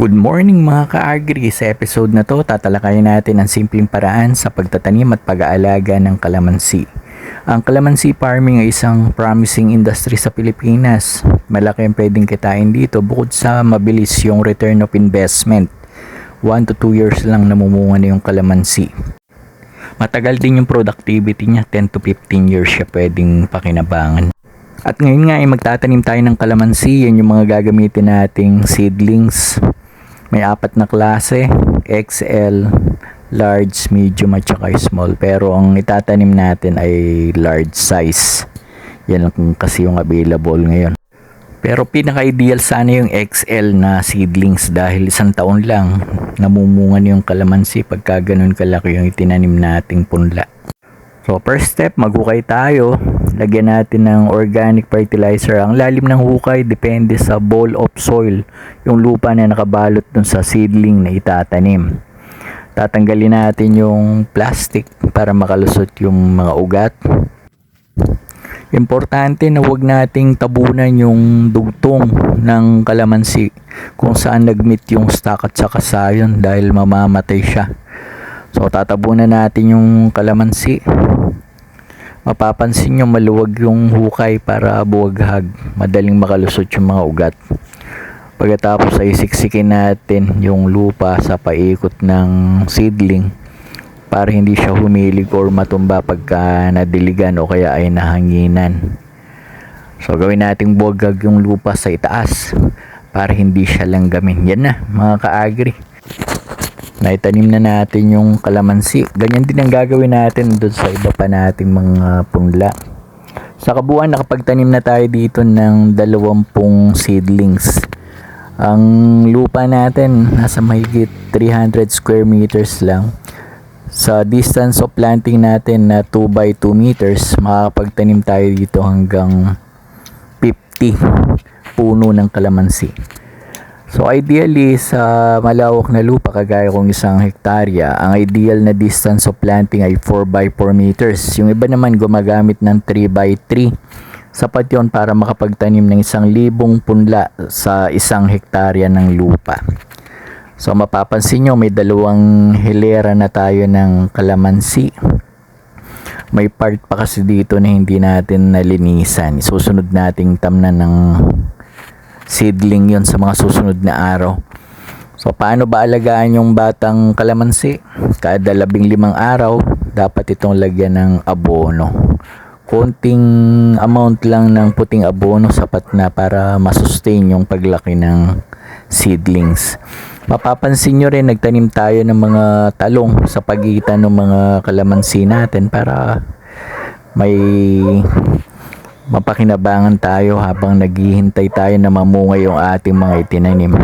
Good morning mga ka-agri! Sa episode na to, tatalakayin natin ang simpleng paraan sa pagtatanim at pag-aalaga ng kalamansi. Ang kalamansi farming ay isang promising industry sa Pilipinas. Malaki ang pwedeng kitain dito bukod sa mabilis yung return of investment. 1 to 2 years lang namumunga na yung kalamansi. Matagal din yung productivity niya, 10 to 15 years siya pwedeng pakinabangan. At ngayon nga ay magtatanim tayo ng kalamansi, yan yung mga gagamitin nating seedlings. May apat na klase, XL, large, medium at saka small. Pero ang itatanim natin ay large size. Yan lang kasi yung available ngayon. Pero pinaka-ideal sana yung XL na seedlings dahil isang taon lang namumungan yung kalamansi pagka ganun kalaki yung itinanim nating punla. So first step, maghukay tayo. Lagyan natin ng organic fertilizer. Ang lalim ng hukay depende sa bowl of soil, yung lupa na nakabalot dun sa seedling na itatanim. Tatanggalin natin yung plastic para makalusot yung mga ugat. Importante na wag nating tabunan yung dugtong ng kalamansi kung saan nagmeet yung stock at saka sayon dahil mamamatay siya. So tatabunan natin yung kalamansi. Mapapansin nyo maluwag yung hukay para buwaghag. Madaling makalusot yung mga ugat. Pagkatapos ay siksikin natin yung lupa sa paikot ng seedling para hindi siya humilig or matumba pagka nadiligan o kaya ay nahanginan. So gawin nating buwaghag yung lupa sa itaas para hindi siya langgamin. Yan na mga ka-agri naitanim na natin yung kalamansi. Ganyan din ang gagawin natin doon sa iba pa nating mga punla. Sa kabuuan, nakapagtanim na tayo dito ng dalawampung seedlings. Ang lupa natin, nasa mahigit 300 square meters lang. Sa distance of planting natin na 2 by 2 meters, makakapagtanim tayo dito hanggang 50 puno ng kalamansi. So ideally sa malawak na lupa kagaya kong isang hektarya, ang ideal na distance of planting ay 4 by 4 meters. Yung iba naman gumagamit ng 3 by 3. Sapat yon para makapagtanim ng isang libong punla sa isang hektarya ng lupa. So mapapansin nyo may dalawang hilera na tayo ng kalamansi. May part pa kasi dito na hindi natin nalinisan. Susunod nating tamnan ng seedling yon sa mga susunod na araw. So, paano ba alagaan yung batang kalamansi? Kada labing limang araw, dapat itong lagyan ng abono. Konting amount lang ng puting abono sapat na para masustain yung paglaki ng seedlings. Mapapansin nyo rin, nagtanim tayo ng mga talong sa pagitan ng mga kalamansi natin para may mapakinabangan tayo habang naghihintay tayo na mamunga yung ating mga itinanim.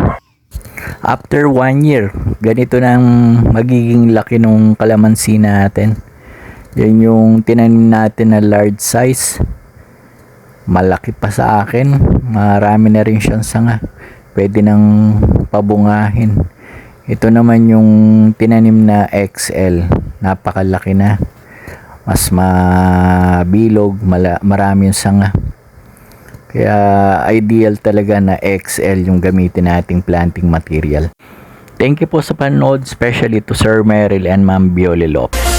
After one year, ganito na ang magiging laki ng kalamansi natin. Yan yung tinanim natin na large size. Malaki pa sa akin. Marami na rin siyang sanga. Pwede nang pabungahin. Ito naman yung tinanim na XL. Napakalaki na mas mabilog, mala, marami yung sanga. Kaya ideal talaga na XL yung gamitin nating planting material. Thank you po sa panood, especially to Sir Meryl and Ma'am Bioli Lopez.